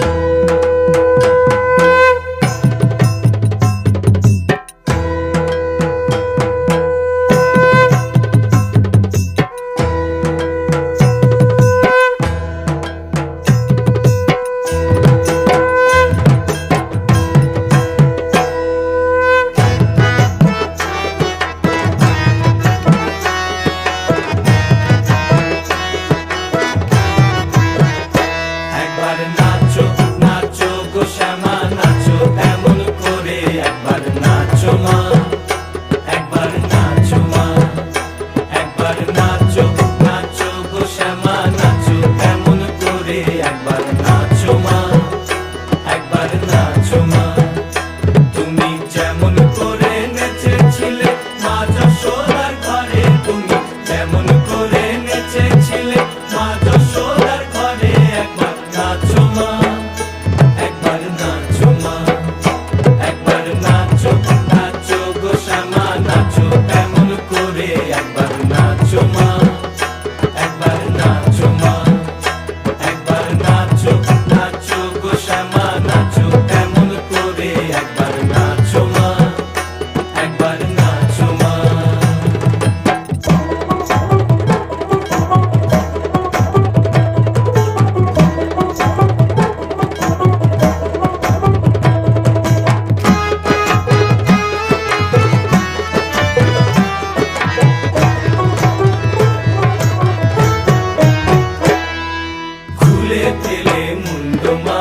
you Not. மனதிலே முண்டுமா